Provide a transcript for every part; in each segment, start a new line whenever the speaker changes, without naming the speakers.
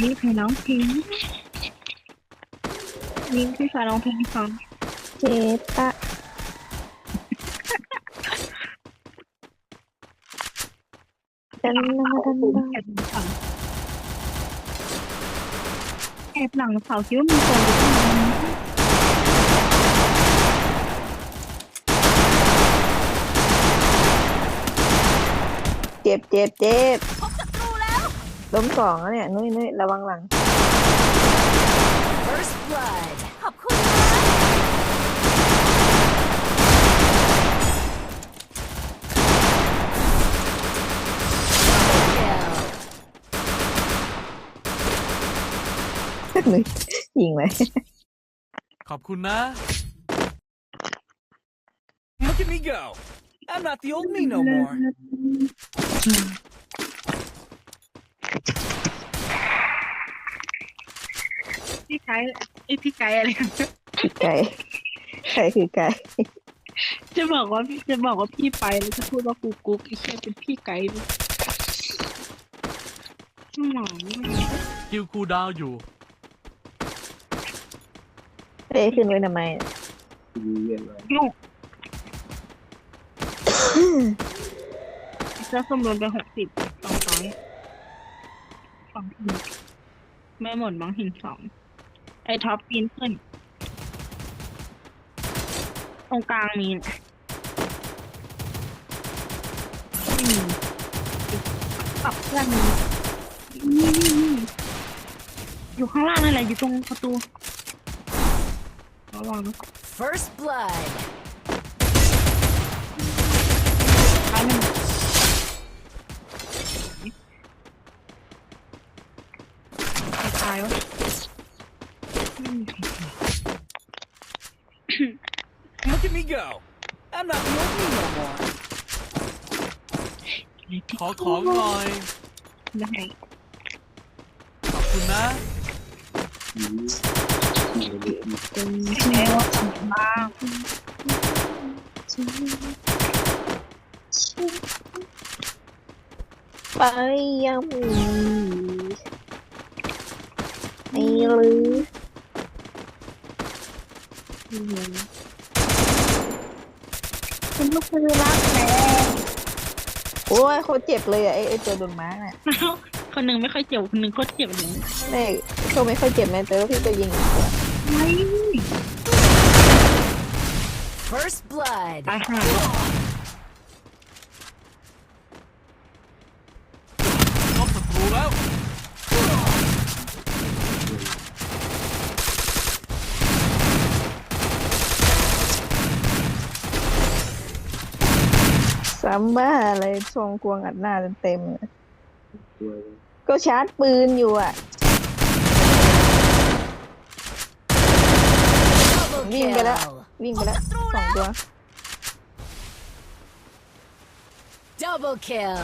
นี่ใครร้องเพลงนี่พี่ฟ้าร้องเพลงให้ฟัง
เจตะดันดันดันดัน
แอบหลังเสาแอบหลังเสาคิดว่ามีคนอยู่ข้างใน
เจ็บเจ็บเจ็บ ล้มสองแล้วเนี่ย นุ้ยนุ้ยระวังหลัง
First blood ขอบคุณนะ
นุ้ยยิงไหม
ขอบคุณนะ Look at me go I'm not the old me no more
พี่ไกด์ไอยพี่ไกด์อะไร
ไก่ไก่คือไก่
จะบอกว่าพี่จะบอกว่าพี่ไปแล้วจะพูดว่ากูกุ๊กไอ้แค่เป็นพี่ไกด์เลยหมอ
คิวคูลดาวน์อยู่
เต้ขึ้นไว้ทำไม
ลูกจะสมรวมไปหกสิบสองร้อยสองหินไม่หมดบ้างหินสอง ไอ้ท็อปปีนขึ้น ตรงกลางมีนะไม่มีปรับเพื่อนมีนี่นี่นี่อยู่ข้างล่างนั่นแหละอยู่ตรงประตูระวังนะ
First blood
ท้ายมันตายวะอืม
Look at me go I'm not the old me no more ขอของหน่อย
ได้
ขอบคุณนะ
เป็นแค่ว่าของบ้าง
ไปยังมีไอ้ลือ
คุณลูกคือรักแม่
โอ้ยโคตรเจ็บเลยอะไอ้ไอ้ตัวโดนม้าเนี่ย
คนหนึ่งไม่ค่อยเจ็บคนหนึ่งโคตรเจ็บเลย
ไม่โชคไม่ค่อยเจ็บนะแต่ว่าพี่จะยิงอีกตัว
ไม่
First blood
ตายห่า
ลบศัตรูแล้ว
ซ้ำบ้าอะไรทรงกวงอัดหน้าเต็มๆก็ชาร์จปืนอยู่อะ วิ่งไปแล้ว วิ่งไปแล้วสองตัว
Double kill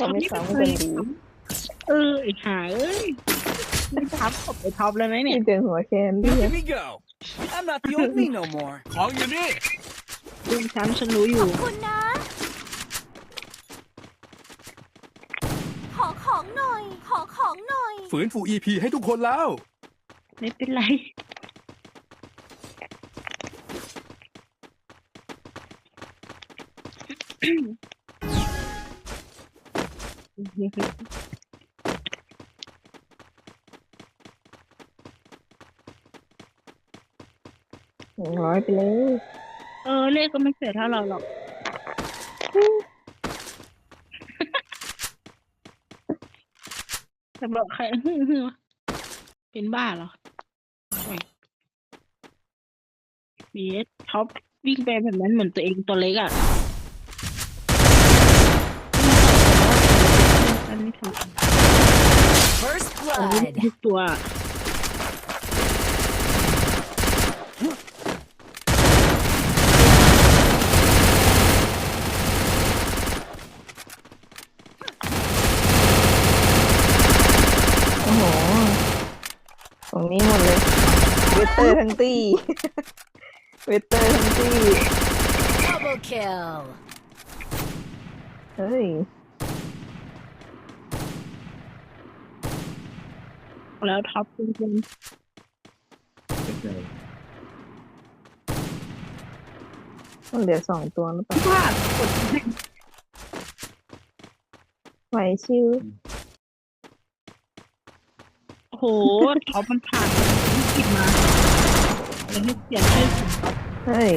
ทำ
ให้ซ้ำกันดี
เออไอ้ห่าเอ้ยไม่ทับกับไอ้ท็อปเลยไหมเนี่ย
ที่เจอหัวแคนดี้
Look at me go I'm not the old me no more ของอยู่นี่
เรื่องฉันฉันรู้อยู่
คุณนะ ขอของหน่อย ขอของหน่อย
ฝืนฟู EP ให้ทุกคนแล้ว
ไม่เป็นไร
ร้อยไปเลย
เออเลขก็ไม่เสียเท่าเราหรอก สำหรับใคร เป็นบ้าเหรอเบียท็อปวิ่งไปแบบนั้นเหมือนตัวเองตัวเล็กอะันไม่ทำอีก
ตัว โอ้
โหตรงนี้
ห
มดเลย เว
เตอร์ทั้งตีเวเตอร์ทั้งตีเฮ้ย
แล้วท็อปจริง
ต้องเหลือสองตัวหรือเปล่า
ๆว่ากดให้
ไหวชิว
โอ้โหท็อปมันผ่านวิกฤตมาแล้วให้เสียชื่อเสียงท็อป
เฮ้ย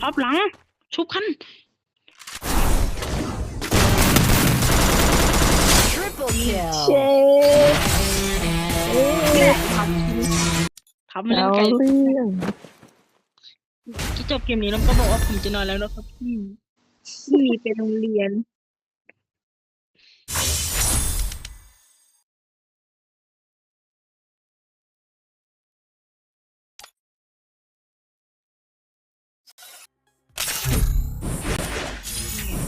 ท็อปหลัง ชุบคัน
Triple kill
เชฟ
ท็อปมันเล่
เอา
นไกล
เรื่อง
ที่จบเกมนี้แล้วก็บอกว่าผมจะนอนแล้วนะครับพี่พี่ไปโรงเรียน